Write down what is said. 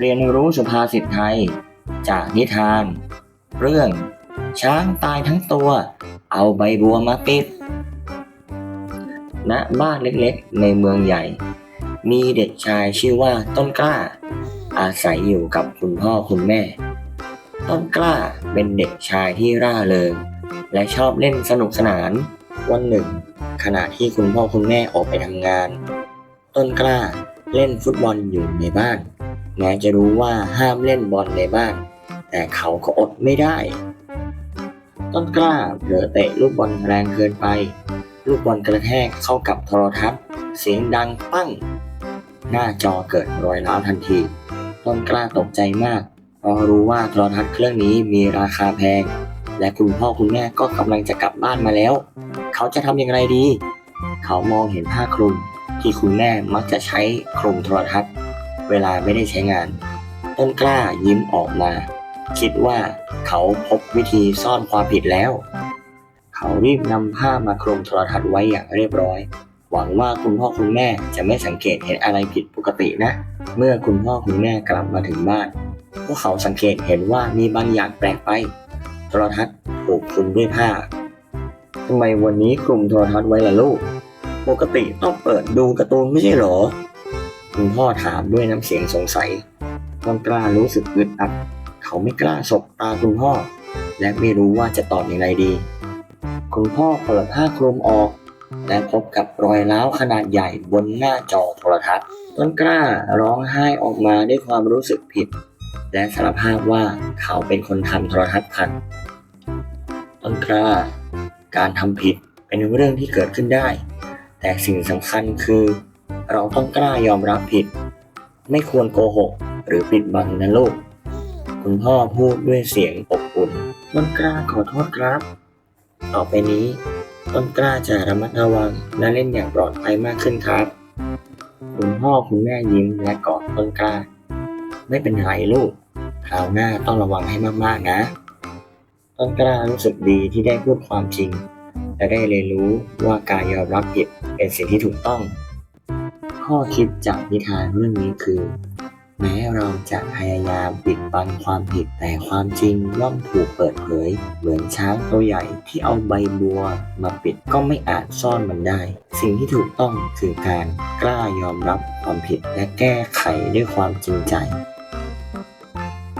เรียนรู้สุภาษิตไทย จากนิทาน เรื่อง ช้างตายทั้งตัว เอาใบบัวมาปิดณบ้านเล็กๆ ในเมืองใหญ่ มีเด็กชายชื่อว่าต้นกล้า อาศัยอยู่กับคุณพ่อคุณแม่ ต้นกล้าเป็นเด็กชายที่ร่าเริง และชอบเล่นสนุกสนาน วันหนึ่ง ขณะที่คุณพ่อคุณแม่ออกไปทำงาน ต้นกล้าเล่นฟุตบอลอยู่ในบ้าน แม้จะรู้ว่าห้ามเล่นบอลในบ้าน แต่เขาก็อดไม่ได้ ต้นกล้าเผลอเตะลูกบอลแรงเกินไป ลูกบอลกระแทกเข้ากับโทรทัศน์ เสียงดังปั้ง หน้าจอเกิดรอยร้าวทันที ต้นกล้าตกใจมากเพราะรู้ว่าโทรทัศน์เครื่องนี้มีราคาแพง และคุณพ่อคุณแม่ก็กำลังจะกลับบ้านมาแล้ว เขาจะทำอย่างไรดี เขามองเห็นผ้าคลุมที่คุณแม่มักจะใช้คลุมโทรทัศน์ เวลาไม่ได้ใช้งาน ต้นกล้ายิ้มออกมา คิดว่าเขาพบวิธีซ่อนความผิดแล้ว เขารีบนำผ้ามาคลุมโทรทัศน์ไว้อย่างเรียบร้อย หวังว่าคุณพ่อคุณแม่จะไม่สังเกตเห็นอะไรผิดปกตินะ เมื่อคุณพ่อคุณแม่กลับมาถึงบ้าน พวกเขาสังเกตเห็นว่ามีบางอย่างแปลกไป โทรทัศน์ถูกคลุมด้วยผ้าทำไมวันนี้คลุมโทรทัศน์ไว้ล่ะลูก ปกติต้องเปิดดูการ์ตูนไม่ใช่หรอ คุณพ่อถามด้วยน้ำเสียงสงสัยต้นกล้ารู้สึกอึดอัด เขาไม่กล้าสบตาคุณพ่อ และไม่รู้ว่าจะตอบอย่างไรดี คุณพ่อเปิดผ้าคลุมออก และพบกับรอยร้าวขนาดใหญ่บนหน้าจอโทรทัศน์ ต้นกล้าร้องไห้ออกมาด้วยความรู้สึกผิด และสารภาพว่าเขาเป็นคนทำโทรทัศน์พังต้นกล้า การทำผิดเป็นเรื่องที่เกิดขึ้นได้ แต่สิ่งสำคัญคือ เราต้องกล้ายอมรับผิด ไม่ควรโกหก หรือปิดบังนะลูก คุณพ่อพูดด้วยเสียงอบอุ่น ต้นกล้าขอโทษครับ ต่อไปนี้ ต้นกล้าจะระมัดระวังและเล่นอย่างปลอดภัยมากขึ้นครับ คุณพ่อคุณแม่ยิ้มและกอดต้นกล้า ไม่เป็นไรลูก คราวหน้าต้องระวังให้มากๆนะ ต้นกล้ารู้สึกดีที่ได้พูดความจริงและได้เรียนรู้ว่าการยอมรับผิดเป็นสิ่งที่ถูกต้อง ข้อคิดจากนิทานเรื่องนี้คือ แม้เราจะพยายามปิดบังความผิดแต่ความจริงย่อมถูกเปิดเผย เหมือนช้างตัวใหญ่ที่เอาใบบัวมาปิดก็ไม่อาจซ่อนมันได้ สิ่งที่ถูกต้องคือการกล้ายอมรับความผิดและแก้ไขด้วยความจริงใจ